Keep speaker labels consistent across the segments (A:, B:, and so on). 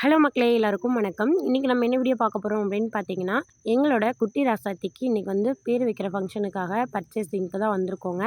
A: Hello மக்களே எல்லாருக்கும் வணக்கம். இன்றைக்கி நம்ம என்ன வீடியோ பார்க்க போகிறோம் அப்படின்னு பார்த்தீங்கன்னா எங்களோட குட்டி ராசாத்திக்கு இன்றைக்கி வந்து பேர் வைக்கிற ஃபங்க்ஷனுக்காக பர்ச்சேசிங்க்கு தான் வந்திருக்கோங்க.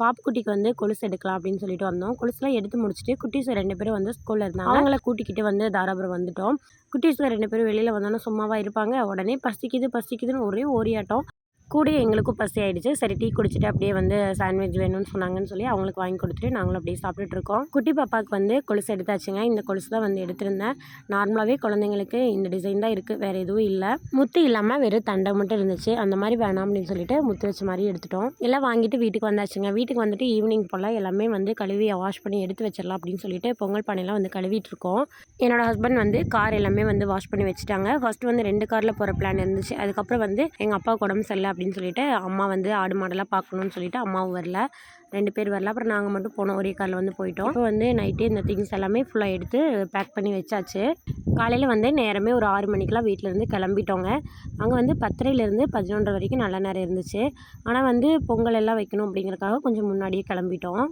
A: பாப்புக்குட்டிக்கு வந்து கொலுசு எடுக்கலாம் அப்படின்னு சொல்லிட்டு வந்தோம். கொலுசுலாம் எடுத்து முடிச்சுட்டு குட்டீஸ் ரெண்டு பேரும் வந்து ஸ்கூலில் இருந்தாங்க. அவங்கள கூட்டிக்கிட்டு வந்து தாராபுரம் வந்துட்டோம். குட்டீஸ் ரெண்டு பேரும் வெளியில் வந்தோன்னா சும்மாவாக இருப்பாங்க. உடனே பசிக்குது பசிக்குதுன்னு ஒரே ஓரியாட்டம். கூடயே எங்களுக்கும் பசி ஆயிடுச்சு. சரி டீ குடிச்சிட்டு அப்படியே வந்து சாண்ட்விச் வேணும்னு சொன்னாங்கன்னு சொல்லி அவங்களுக்கு வாங்கி கொடுத்துட்டு நாங்களும் அப்படியே சாப்பிட்டுட்டு இருக்கோம். குட்டி பாப்பாவுக்கு வந்து கொலுசு எடுத்தாச்சுங்க. இந்த கொலுசு தான் வந்து எடுத்திருந்தேன். நார்மலாகவே குழந்தைங்களுக்கு இந்த டிசைன் தான் இருக்குது வேறு எதுவும் இல்லை. முத்து இல்லாமல் வெறும் தண்டை மட்டும் இருந்துச்சு. அந்த மாதிரி வேணாம் அப்படின்னு சொல்லிட்டு முத்து வச்ச மாதிரி எடுத்துட்டோம். எல்லாம் வாங்கிட்டு வீட்டுக்கு வந்தாச்சுங்க. வீட்டுக்கு வந்துட்டு ஈவினிங் போல் எல்லாமே வந்து கழுவி வாஷ் பண்ணி எடுத்து வச்சிடலாம் அப்படின்னு சொல்லிட்டு பொங்கல் பானையெல்லாம் வந்து கழுவிட்டு இருக்கோம். என்னோட ஹஸ்பண்ட் வந்து கார் எல்லாமே வந்து வாஷ் பண்ணி வச்சுட்டாங்க. ஃபர்ஸ்ட் வந்து ரெண்டு காரில் போகிற பிளான் இருந்துச்சு. அதுக்கப்புறம் வந்து எங்கள் அப்பாவுக்கு உடம்பு சரியில்லை. அப்படின்னு சொல்லிட்டு அம்மா வந்து ஆடு மாடெல்லாம் பார்க்கணுன்னு சொல்லிட்டு அம்மாவும் வரல. ரெண்டு பேர் வரல. அப்புறம் நாங்கள் மட்டும் போனோம். ஒரே காரில் வந்து போயிட்டோம். இப்போ வந்து நைட்டே இந்த திங்ஸ் எல்லாமே ஃபுல்லாக எடுத்து பேக் பண்ணி வச்சாச்சு. காலையில் வந்து நேரமே ஒரு ஆறு மணிக்கெலாம் வீட்டிலேருந்து கிளம்பிட்டோங்க. அங்கே வந்து பத்தரையிலேருந்து பதினொன்றரை வரைக்கும் நல்ல நேரம் இருந்துச்சு. ஆனால் வந்து பொங்கல் எல்லாம் வைக்கணும் அப்படிங்கறதுக்காக கொஞ்சம் முன்னாடியே கிளம்பிட்டோம்.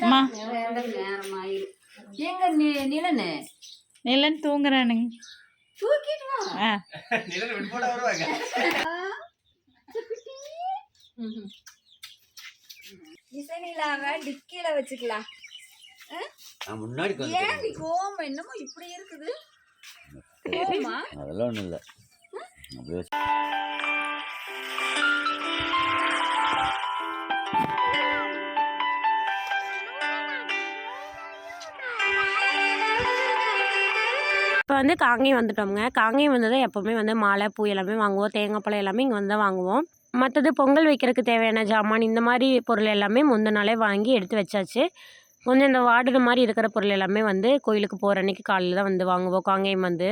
B: அம்மா.
C: நேரமாயிரும். எங்க நி- நிலனு?
B: நிலன் தூங்குறானுங்க.
C: தூக்கிட்டு. வா இசைநிலாவ டிக்கில வச்சுக்கலாம்.
D: முன்னாடி
C: ஏன் நீ கோவம் என்னமோ இப்படி இருக்குது? கோவமா?
D: அதெல்லாம் ஒன்றும் இல்லை.
A: இப்போ வந்து காங்கேயம் வந்துட்டோம்ங்க. காங்கேயம் வந்ததை எப்போவுமே வந்து மாலை பூ எல்லாமே வாங்குவோம். தேங்காய் பழம் எல்லாமே இங்கே வந்து தான் வாங்குவோம். மற்றது பொங்கல் வைக்கிறதுக்கு தேவையான ஜாமான் இந்த மாதிரி பொருள் எல்லாமே முந்தின நாளே வாங்கி எடுத்து வச்சாச்சு. கொஞ்சம் இந்த வார்டு மாதிரி இருக்கிற பொருள் எல்லாமே வந்து கோயிலுக்கு போகிற அன்னைக்கு காலையில் தான் வந்து வாங்குவோம். காங்கேயம் வந்து.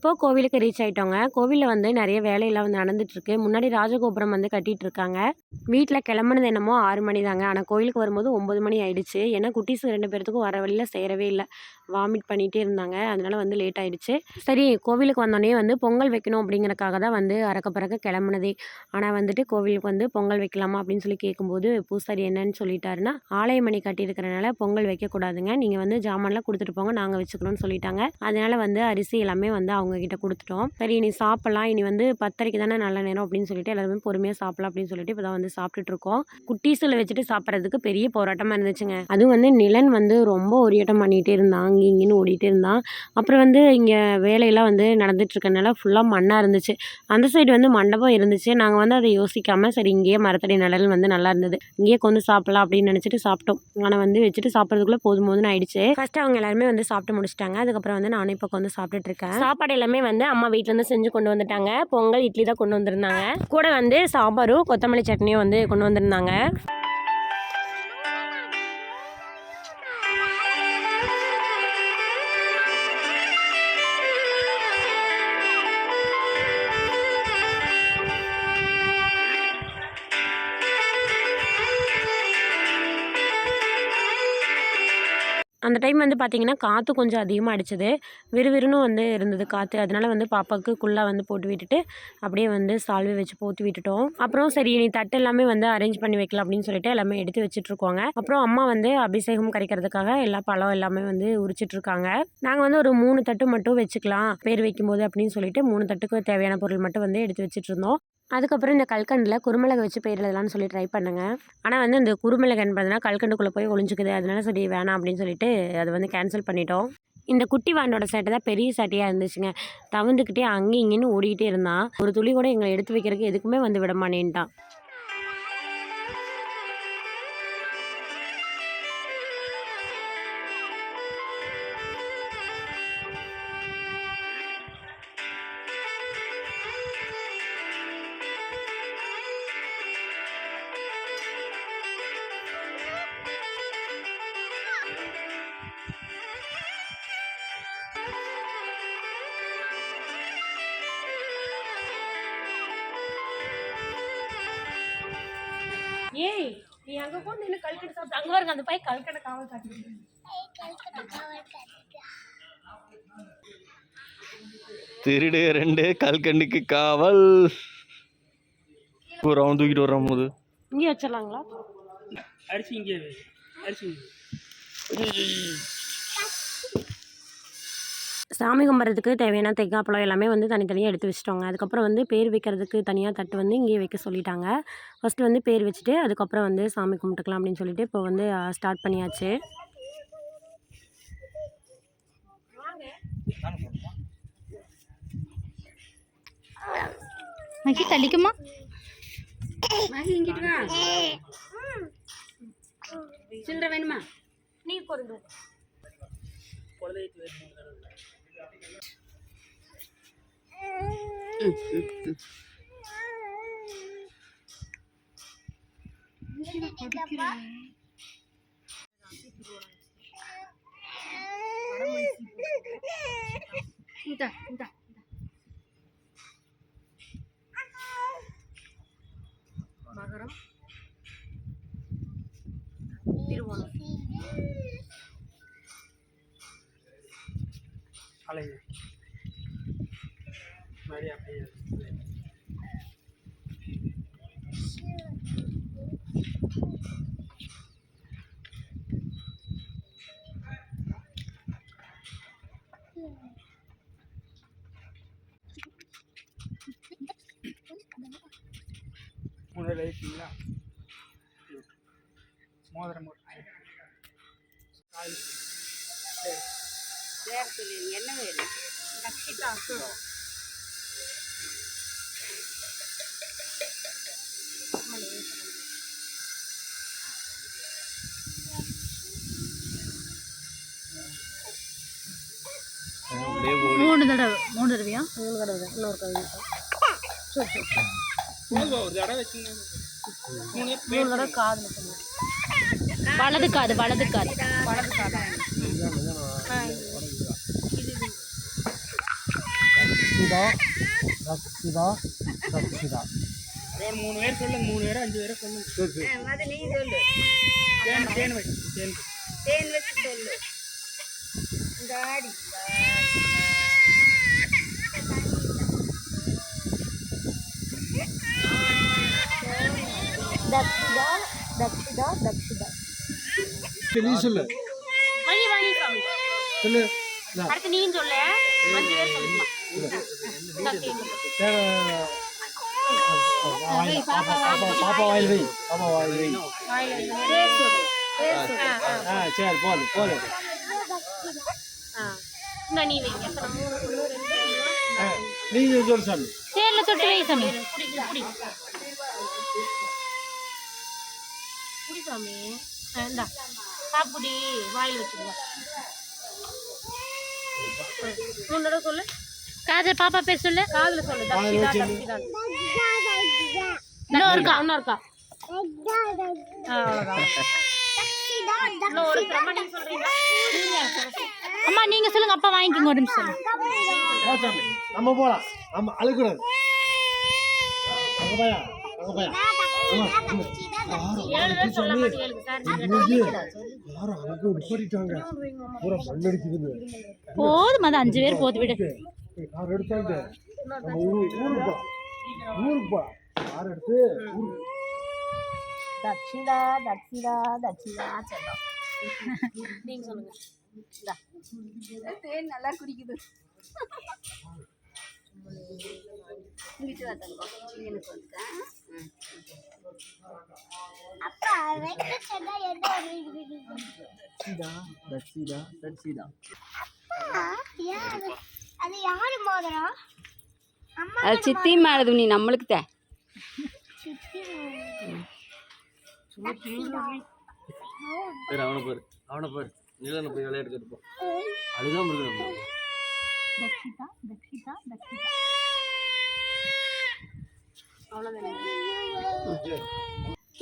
A: இப்போது கோவிலுக்கு ரீச் ஆகிட்டோங்க கோவிலில் வந்து நிறைய வேலையெல்லாம் வந்து நடந்துட்டுருக்கு. முன்னாடி ராஜகோபுரம் வந்து கட்டிகிட்டு இருக்காங்க வீட்டில் கிளம்புனது என்னமோ ஆறு மணி தாங்க ஆனால் கோயிலுக்கு வரும்போது ஒம்பது மணி ஆயிடுச்சு. ஏன்னா குட்டீஸ் ரெண்டு பேர்த்துக்கும் வர வழியில் சேரவே இல்லை. வாமிட் பண்ணிகிட்டே இருந்தாங்க. அதனால் வந்து லேட் ஆயிடுச்சு. சரி கோவிலுக்கு வந்தோடனே வந்து பொங்கல் வைக்கணும் அப்படிங்கிறக்காக தான் வந்து அறக்க பறக்க கிளம்புனதே. ஆனால் வந்துட்டு கோவிலுக்கு வந்து பொங்கல் வைக்கலாமா அப்படின்னு சொல்லி கேட்கும்போது பூசாரி என்னன்னு சொல்லிட்டாருன்னா ஆலயமணி கட்டியிருக்கிறனால பொங்கல் வைக்கக்கூடாதுங்க. நீங்கள் வந்து ஜாமான்லாம் கொடுத்துட்டு போங்க நாங்கள் வச்சுக்கணும்னு சொல்லிட்டாங்க. அதனால் வந்து அரிசி எல்லாமே வந்து அவங்க கிட்ட கொடுத்துட்டோம். சரி இனி சாப்பிட்லாம். இனி வந்து பத்தரைக்கு தானே நல்ல நேரம் அப்படின்னு சொல்லிட்டு எல்லாருமே பொறுமையாக சாப்பிடலாம் அப்படின்னு சொல்லிட்டு இப்போ தான் வந்து சாப்பிட்டுட்டு இருக்கோம். குட்டீஸில் வச்சுட்டு சாப்பிட்றதுக்கு பெரிய போராட்டமாக இருந்துச்சுங்க. அதுவும் வந்து நிலன் வந்து ரொம்ப ஒரியட்டம் பண்ணிகிட்டே இருந்தாங்க. அங்கே இங்கேன்னு ஓடிட்டே இருந்தான். அப்புறம் வந்து இங்கே வேலையெல்லாம் வந்து நடந்துட்டு இருக்கனால ஃபுல்லாக மண்ணாக இருந்துச்சு. அந்த சைடு வந்து மண்டபம் இருந்துச்சு. நாங்கள் வந்து அதை யோசிக்காமல் சரி இங்கேயே மரத்தடி நிழல் வந்து நல்லா இருந்தது. இங்கேயே கொண்டு சாப்பிடலாம் அப்படின்னு நினச்சிட்டு சாப்பிட்டோம். ஆனால் வந்து வச்சுட்டு சாப்பிட்றதுக்குள்ளே போதும் போதுன்னு ஆயிடுச்சு. ஃபர்ஸ்ட் அவங்க எல்லாருமே வந்து சாப்பிட்டு முடிச்சிட்டாங்க. அதுக்கப்புறம் வந்து நானும் இப்போ வந்து சாப்பிட்டுட்டு இருக்கேன் சாப்பாடு எல்லாமே வந்து அம்மா வீட்டிலேருந்து செஞ்சு கொண்டு வந்துட்டாங்க. பொங்கல் இட்லி தான் கொண்டு வந்திருந்தாங்க. கூட வந்து சாம்பாரும் கொத்தமல்லி சட்னியும் வந்து கொண்டு வந்திருந்தாங்க. அந்த டைம் வந்து பார்த்திங்கன்னா காற்று கொஞ்சம் அதிகமாக அடிச்சது. விறுவிறுன்னு வந்து இருந்தது காற்று அதனால வந்து பாப்பாவுக்கு குள்ளே வந்து போட்டு விட்டுட்டு அப்படியே வந்து சால்வை வச்சு போட்டு விட்டுட்டோம். அப்புறம் சரி நீ தட்டு எல்லாமே வந்து அரேஞ்ச் பண்ணி வைக்கலாம் அப்படின்னு சொல்லிட்டு எல்லாமே எடுத்து வச்சுட்ருக்கோங்க. அப்புறம் அம்மா வந்து அபிஷேகம் கரைக்கிறதுக்காக எல்லா பழம் எல்லாமே வந்து உரிச்சிட்ருக்காங்க. நாங்கள் வந்து ஒரு மூணு தட்டு மட்டும் வச்சுக்கலாம். பேர் வைக்கும்போது அப்படின்னு சொல்லிட்டு மூணு தட்டுக்கு தேவையான பொருள் மட்டும் வந்து எடுத்து வச்சுட்டு இருந்தோம் அதுக்கப்புறம் இந்த கல்கண்டில் குருமிளகு வச்சு பயிரிடலாம்னு சொல்லி ட்ரை பண்ணுங்க. ஆனால் வந்து இந்த குருமிளகு என்பதுனா கல்கண்டுக்குள்ளே போய் ஒழிஞ்சுக்குது அதனால சொல்லி வேணாம் அப்படின்னு சொல்லிட்டு அதை வந்து கேன்சல் பண்ணிட்டோம். இந்த குட்டி வாண்டோட சட்டை தான் பெரிய சேட்டையாக இருந்துச்சுங்க. தவிர்த்துக்கிட்டே அங்கேயும் இங்கேன்னு ஓடிக்கிட்டே இருந்தான். ஒரு துளி கூட எங்களை எடுத்து வைக்கிறதுக்கு எதுக்குமே வந்து விட மாட்டேன்ட்டான். ஏய் நீ அங்க போய் நின்று கல்கட்டு சாப்பிட்டு அங்க பாருங்க அந்த பையன் கல்கட்டை காவல் காட்டிட்டு
E: திருடு ரெண்டு கல்கண்டுக்கு காவல். ஒரு அவன் தூக்கிட்டு வர்றான் போது.
A: இங்கே வச்சிடலாங்களா?
F: அரிசி இங்கே. அரிசி.
A: சாமி கும்பிட்றதுக்கு தேவையான தேங்காய்ப்பழம் எல்லாமே வந்து தனித்தனியாக எடுத்து வச்சிட்டோங்க. அதுக்கப்புறம் வந்து பேர் வைக்கிறதுக்கு தனியாக தட்டு வந்து இங்கேயே வைக்க சொல்லிட்டாங்க. ஃபஸ்ட்டு வந்து பேர் வச்சுட்டு அதுக்கப்புறம் வந்து சாமி கும்பிட்டுக்கலாம் அப்படின்னு சொல்லிட்டு இப்போ வந்து ஸ்டார்ட் பண்ணியாச்சு.
B: மகி தள்ளிக்குமா?
C: மகி இங்கிட்டு வா. சில்லற வேணுமா?
A: நீ பொருள்
F: குலதெய்வத்து வேறு மூணு தடவை.
C: இந்தா இந்தா
A: மகரம்
F: அலைங்க மாதிரி அப்படியே மூணு லைட்டிங்களா மோதிரம் போட்டு கால்
C: பேர் சொல்லி என்ன வேணும்?
E: ஓடி.
B: மூணு தடவை. மூணு தடவையா?
A: மூணு கடை இன்னொரு கடை சரி சரி.
F: தடவை மூணு
A: மூணு தடவை சொல்லுங்கள்
B: வலது காது வலது காது.
A: வலது காதா
F: ஒரு மூணு பேர் சொல்லுங்க மூணு பேர் அஞ்சு பேரை சொல்லுங்க
C: அது நீ சொல்லு.
F: தேன் தேன் வச்சு தேன்
C: தேன் வச்சு சொல்லு. காடி
A: தக்ஷிதா தக்ஷிதா தக்ஷிதா
G: நீ சொல்லு.
A: சாமி
G: சொல்லு.
A: அடுத்து சொல்லு. அஞ்சு பேர் சொல்லிக்கலாம்
G: பாப்பா வாயில் வை பாப்பா வாயில் வை ஆ சரி போது போது
A: ஆ
G: சொல்லு சாமி
B: தொட்டு வை சாமி
A: குடி சாமி இந்தா சாப்பிடி வாயில் சொல்லு
B: காது பாப்பா பேர் சொல்லு.
A: காதுல சொல்லு
B: இன்னும் இருக்கா
A: இன்னும் இருக்கா
B: அம்மா நீங்க சொல்லுங்க. அப்பா வாங்கிக்கோங்க. ஒரு நிமிஷம்
G: நம்ம போலாம். நம்ம அழுக்கூடாது
B: போதும் அது அஞ்சு பேர் போது விடு.
G: யார் எடுத்தாங்க நம்ம ஊரு ஊருக்கு போ ஊருக்கு போ யார் எடுத்து ஊருக்கு
A: தட்சிதா தட்சிதா தட்சிதா செல்லம் நீங்க சொல்லுங்க.
C: தேன் நல்லா குடிக்குது. இங்கிட்டு வா தங்கம். எனக்கு வந்துட்டேன்
H: அது யாரு மோதிரம்?
C: அது சித்தி மேலே துணி நம்மளுக்கு தே.
D: சரி அவனை பாரு அவனை பாரு நிலனை போய் விளையாட்டு இருப்பான் அதுதான் இருக்கு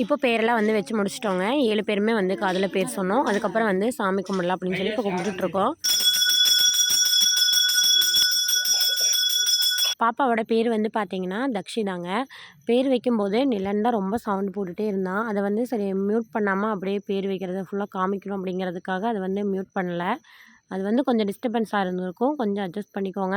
A: இப்போ பேரெல்லாம் வந்து வச்சு முடிச்சிட்டோங்க. ஏழு பேருமே வந்து காதில் பேர் சொன்னோம். அதுக்கப்புறம் வந்து சாமி கும்பிடலாம் அப்படின்னு சொல்லி இப்போ கும்பிட்டுட்டு பாப்பாவோட பேர் வந்து பார்த்தீங்கன்னா தக்ஷிதாங்க. பேர் வைக்கும்போது நிலன் தான் ரொம்ப சவுண்ட் போட்டுகிட்டே இருந்தான் அதை வந்து சரி மியூட் பண்ணாமல் அப்படியே பேர் வைக்கிறத ஃபுல்லாக காமிக்கணும் அப்படிங்கிறதுக்காக அதை வந்து மியூட் பண்ணல. அது வந்து கொஞ்சம் டிஸ்டர்பன்ஸாக இருந்திருக்கும். கொஞ்சம் அட்ஜஸ்ட் பண்ணிக்கோங்க.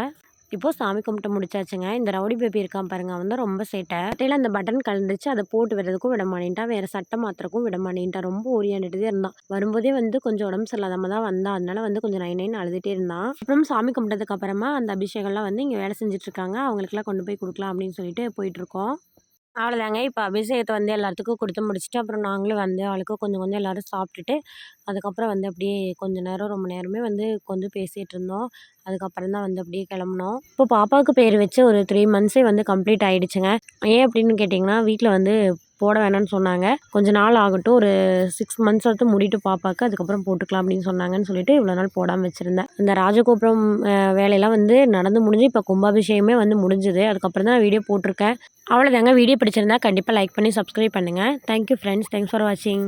A: இப்போது சாமி கும்பிட்டு முடிச்சாச்சுங்க. இந்த ரவுடி பேபி இருக்கான் பாருங்க வந்து ரொம்ப சேட்டை. சட்டையில் அந்த பட்டன் கலந்துச்சு அதை போட்டு விடுறதுக்கும் விட மாட்டேன்ட்டான். வேறு சட்டை மாத்திரக்கும் விட மாட்டேன்ட்டான். ரொம்ப ஓரியாண்டுட்டே இருந்தான். வரும்போதே வந்து கொஞ்சம் உடம்பு சரியில்லாதம தான் வந்தான். அதனால வந்து கொஞ்சம் நைன் நைன் அழுதுகிட்டே இருந்தான். அப்புறம் சாமி கும்பிட்டதுக்கு அப்புறமா அந்த அபிஷேகம்லாம் வந்து இங்கே வேலை செஞ்சுட்டு இருக்காங்க. அவங்களுக்குலாம் கொண்டு போய் கொடுக்கலாம் அப்படின்னு சொல்லிட்டு போயிட்டுருக்கோம் அவ்வளோதாங்க. இப்போ அபிஷேகத்தை வந்து எல்லாத்துக்கும் கொடுத்து முடிச்சுட்டு அப்புறம் நாங்களும் வந்து அவளுக்கு கொஞ்சம் கொஞ்சம் எல்லோரும் சாப்பிட்டுட்டு அதுக்கப்புறம் வந்து அப்படியே கொஞ்ச நேரம் ரொம்ப நேரமே வந்து கொஞ்சம் பேசிகிட்டு இருந்தோம். அதுக்கப்புறம் தான் வந்து அப்படியே கிளம்புனோம். இப்போ பாப்பாவுக்கு பேர் வச்சு ஒரு த்ரீ மந்த்ஸே வந்து கம்ப்ளீட் ஆகிடுச்சுங்க ஏன் அப்படின்னு கேட்டிங்கன்னா வீட்டில் வந்து போட வேணாம்னு சொன்னாங்க. கொஞ்ச நாள் ஆகட்டும். ஒரு சிக்ஸ் மந்த்ஸ் வரைக்கும் முடிட்டு பாப்பாக்கு அதுக்கப்புறம் போட்டுக்கலாம் அப்படின்னு சொன்னாங்கன்னு சொல்லிட்டு இவ்வளோ நாள் போடாமல் வச்சுருந்தேன். இந்த ராஜகோபுரம் வேலையெல்லாம் வந்து நடந்து முடிஞ்சு இப்போ கும்பாபிஷேகமே வந்து முடிஞ்சுது. அதுக்கப்புறம் தான் நான் வீடியோ போட்டிருக்கேன். அவ்வளோதாங்க வீடியோ பிடிச்சிருந்தா கண்டிப்பாக லைக் பண்ணி சப்ஸ்கிரைப் பண்ணுங்கள் தேங்க்யூ ஃப்ரெண்ட்ஸ் தேங்க்ஸ் ஃபார் வாட்சிங்